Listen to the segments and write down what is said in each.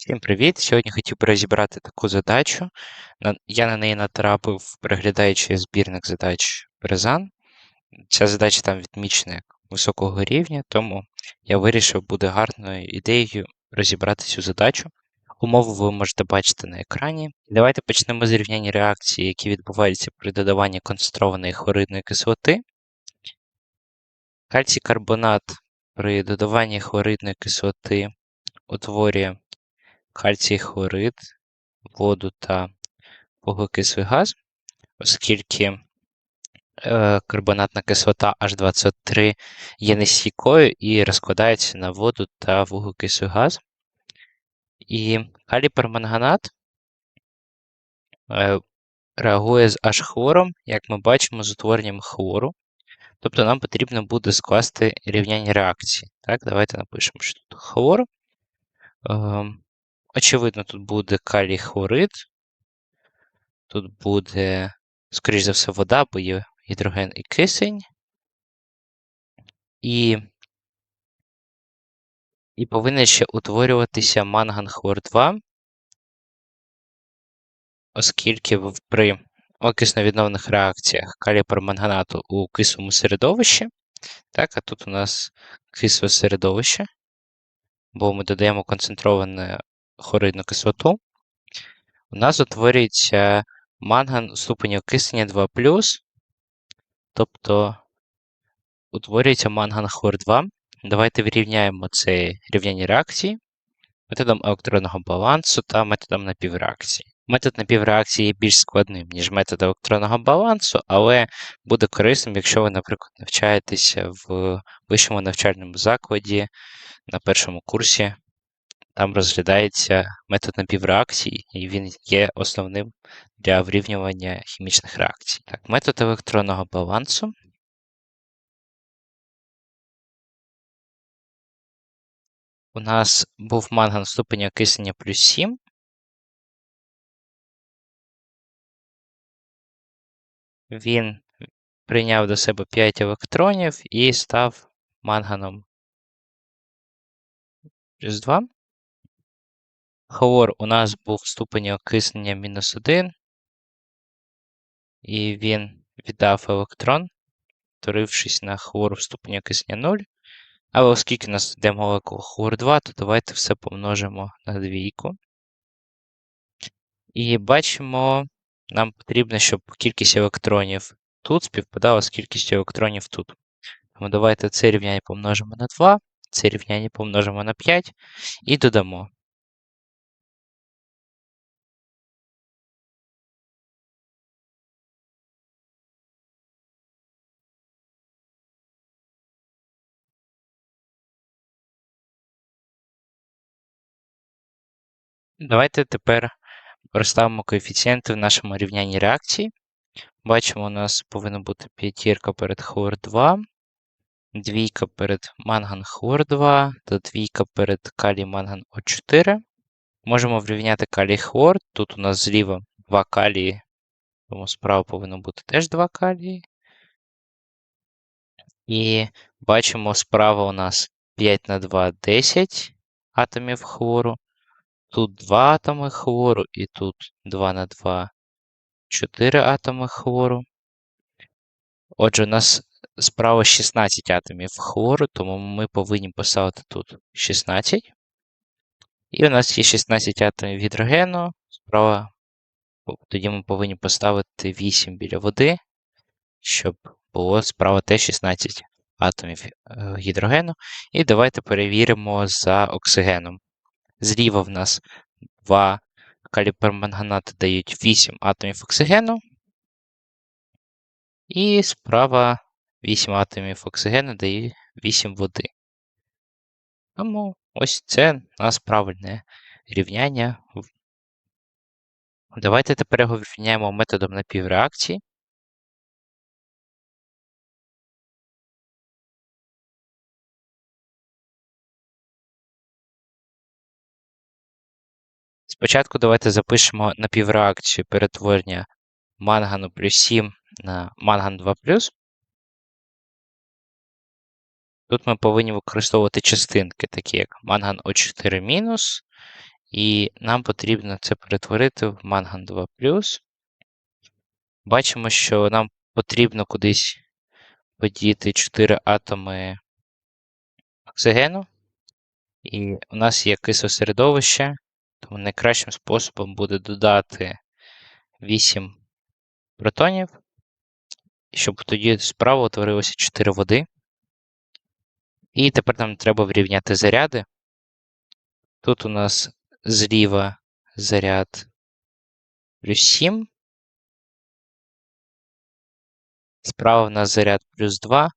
Всім привіт! Сьогодні хотів би розібрати таку задачу. Я на неї натрапив, переглядаючи збірник задач Березан. Ця задача там відмічена як високого рівня, тому я вирішив, буде гарною ідеєю розібрати цю задачу. Умову ви можете бачити на екрані. Давайте почнемо з рівняння реакції, які відбуваються при додаванні концентрованої хлоридної кислоти. Кальцій карбонат при додаванні хлоридної кислоти утворює кальцій хлорид, воду та вуглекислий газ, оскільки е, карбонатна кислота H2CO3 є нестійкою і розкладається на воду та вуглекислий газ. І калій перманганат е, реагує з H-хлором, як ми бачимо, з утворенням хлору. Тобто нам потрібно буде скласти рівняння реакції. Так, Давайте напишемо, що тут хлор. Очевидно, тут буде калій хлорид. Тут буде, скоріш за все, вода, бо є гідроген і кисень. І і повинен ще утворюватися манган хлор 2, оскільки при окисно-відновних реакціях калій перманганату у кислому середовищі, так, а тут у нас кисле середовище, бо ми додаємо концентроване хлоридну кислоту, у нас утворюється манган у ступені окиснення 2, тобто утворюється манган хлор 2. Давайте вирівняємо це рівняння реакції методом електронного балансу та методом напівреакції. Метод напівреакції є більш складним, ніж метод електронного балансу, але буде корисним, якщо ви, наприклад, навчаєтеся в вищому навчальному закладі на першому курсі. Там розглядається метод напівреакції, і він є основним для врівнювання хімічних реакцій. Так, метод електронного балансу. У нас був манган ступеня окиснення плюс 7. Він прийняв до себе 5 електронів і став манганом плюс 2. Хлор у нас був в ступені окиснення мінус 1. І він віддав електрон, творившись на хлор в ступені окиснення 0. Але оскільки у нас йде молекула хлор 2, то давайте все помножимо на двійку. І бачимо, нам потрібно, щоб кількість електронів тут співпадала з кількістю електронів тут. Тому давайте це рівняння помножимо на 2, це рівняння помножимо на 5 і додамо. Давайте тепер розставимо коефіцієнти в нашому рівнянні реакції. Бачимо, у нас повинна бути п'ятірка перед хлор 2, двійка перед манган хлор 2 та двійка перед калій манган О4. Можемо врівняти калій хлор. Тут у нас зліва 2 калії, тому справа повинно бути теж 2 калії. І бачимо, справа у нас 5 на 2 10 атомів хлору. Тут 2 атоми хлору, і тут 2 на 2 4 атоми хлору. Отже, у нас справа 16 атомів хлору, тому ми повинні поставити тут 16. І у нас є 16 атомів гідрогену. Справа, тоді ми повинні поставити 8 біля води, щоб було справа теж 16 атомів е, гідрогену. І давайте перевіримо за оксигеном. Зліва в нас 2 каліперманганати дають 8 атомів оксигену. І справа 8 атомів оксигену дає 8 води. Тому ось це у нас правильне рівняння. Давайте тепер його вирівняємо методом напівреакції. Спочатку давайте запишемо напівреакцію перетворення мангану плюс 7 на манган 2 Тут ми повинні використовувати частинки, такі як манган О4- І нам потрібно це перетворити в манган 2 Бачимо, що нам потрібно кудись подіти 4 атоми оксигену. І у нас є кислосередовище, тому найкращим способом буде додати 8 протонів, щоб тоді справа утворилося 4 води. І тепер нам треба врівняти заряди. Тут у нас зліва заряд плюс 7. Справа в нас заряд плюс 2.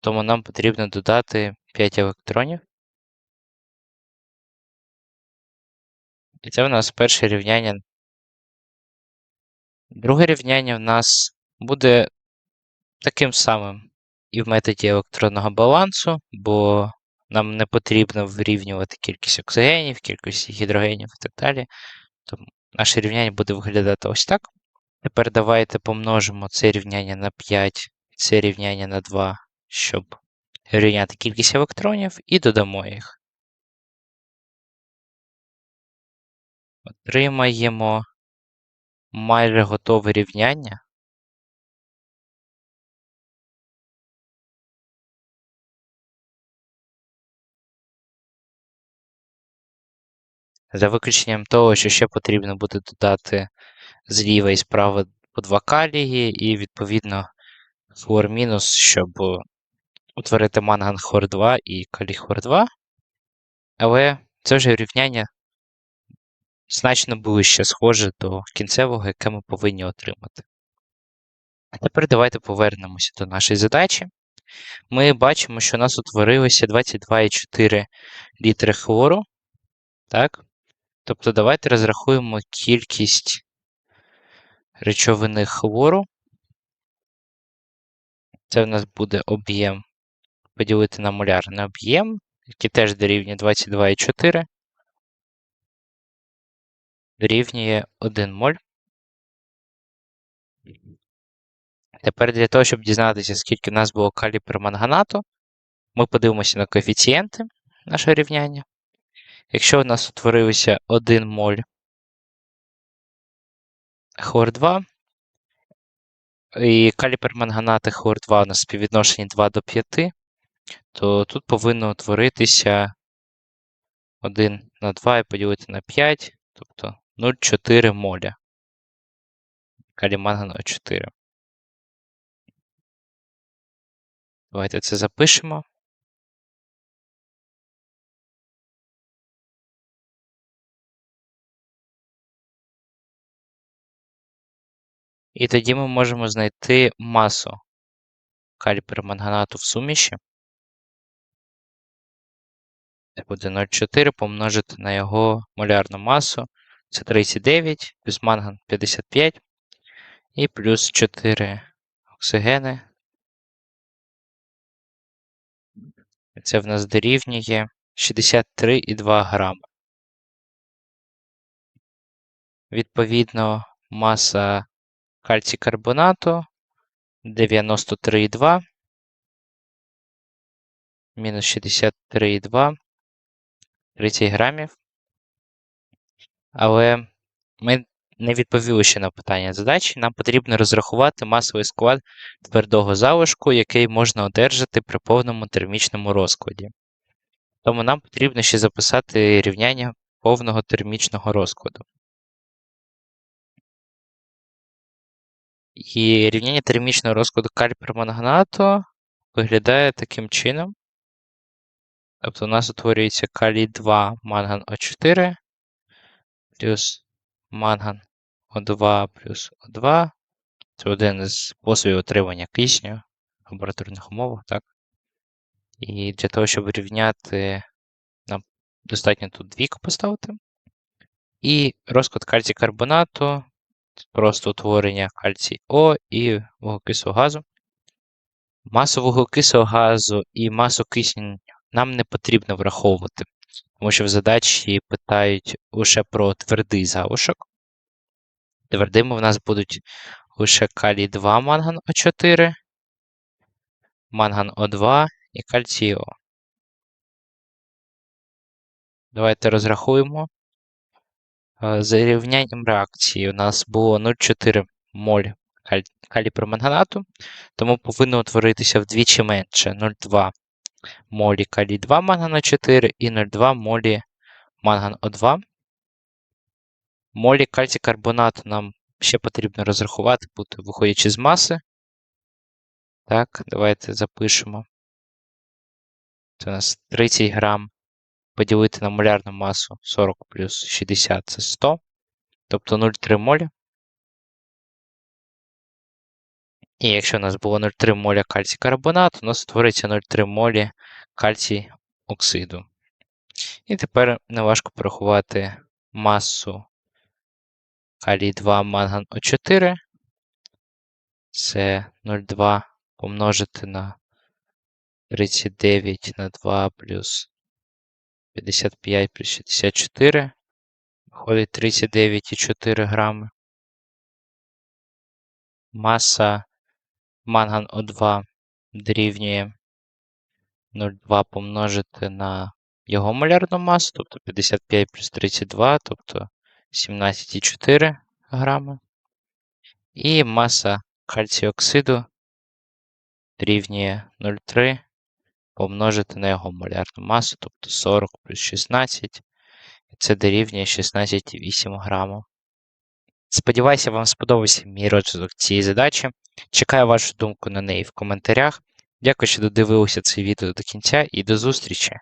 Тому нам потрібно додати 5 електронів. І це в нас перше рівняння. Друге рівняння в нас буде таким самим і в методі електронного балансу, бо нам не потрібно вирівнювати кількість оксигенів, кількість гідрогенів і так далі. Тому наше рівняння буде виглядати ось так. Тепер давайте помножимо це рівняння на 5, це рівняння на 2, щоб рівняти кількість електронів, і додамо їх. Отримаємо майже готове рівняння. За виключенням того, що ще потрібно буде додати зліва і справа по 2 калії, і, відповідно, хлор мінус, щоб утворити манган хлор 2 і калій хлор 2. Але це вже рівняння значно ближче схоже до кінцевого, яке ми повинні отримати. А тепер давайте повернемося до нашої задачі. Ми бачимо, що у нас утворилося 22,4 літри хлору. Так? Тобто давайте розрахуємо кількість речовини хлору. Це в нас буде об'єм поділити на молярний об'єм, який теж дорівнює 22,4 дорівнює 1 моль. Тепер для того, щоб дізнатися, скільки в нас було калій перманганату, ми подивимося на коефіцієнти нашого рівняння. Якщо у нас утворилося 1 моль хлор 2, і калій перманганат хлор 2 у нас співвідношенні 2 до 5, то тут повинно утворитися 1 на 2 і поділити на 5, тобто 0,4 моля. Каліманган О4. Давайте це запишемо. І тоді ми можемо знайти масу каліпергманганату в суміші. Це буде 0,4 помножити на його молярну масу. Це 39, плюс манган 55 і плюс 4 оксигени. Це в нас дорівнює 63,2 грами. Відповідно, маса кальцій карбонату 93,2 мінус 63,2 30 грамів. Але ми не відповіли ще на питання задачі. Нам потрібно розрахувати масовий склад твердого залишку, який можна одержати при повному термічному розкладі. Тому нам потрібно ще записати рівняння повного термічного розкладу. І рівняння термічного розкладу калій виглядає таким чином. Тобто у нас утворюється калій 2 манган О4 плюс манган О2 плюс О2. Це один із способів отримання кисню в лабораторних умовах, так? І для того, щоб рівняти, нам достатньо тут двійку поставити. І розклад кальцій карбонату, просто утворення кальцій О і вуглекислого газу. Масу вуглекислого газу і масу кисню нам не потрібно враховувати, тому що в задачі питають лише про твердий залишок. Твердими в нас будуть лише калій 2 манган О4, манган О2 і кальцій. Давайте розрахуємо. Е, За рівнянням реакції у нас було 0,4 моль калій-перманганату, тому повинно утворитися вдвічі менше 0,2 молі калій-2 мангана 4 і 0,2 молі манган О2. Молі кальцій-карбонату нам ще потрібно розрахувати, буде виходячи з маси. Так, давайте запишемо. Це у нас 30 грам поділити на молярну масу 40 плюс 60 це 100. Тобто 0,3 молі. І якщо у нас було 0,3 моля кальцій карбонату, у нас утвориться 0,3 молі кальцій оксиду. І тепер неважко порахувати масу калій 2 манган О4. Це 0,2 помножити на 39 на 2 плюс 55 плюс 64. Виходить 39,4 грами. Маса манган О2 дорівнює 0,2 помножити на його молярну масу, тобто 55 плюс 32, тобто 17,4 грами. І маса кальцію оксиду дорівнює 0,3 помножити на його молярну масу, тобто 40 плюс 16, і це дорівнює 16,8 грамів. Сподіваюся, вам сподобався мій розвиток цієї задачі. Чекаю вашу думку на неї в коментарях. Дякую, що додивилися це відео до кінця і до зустрічі!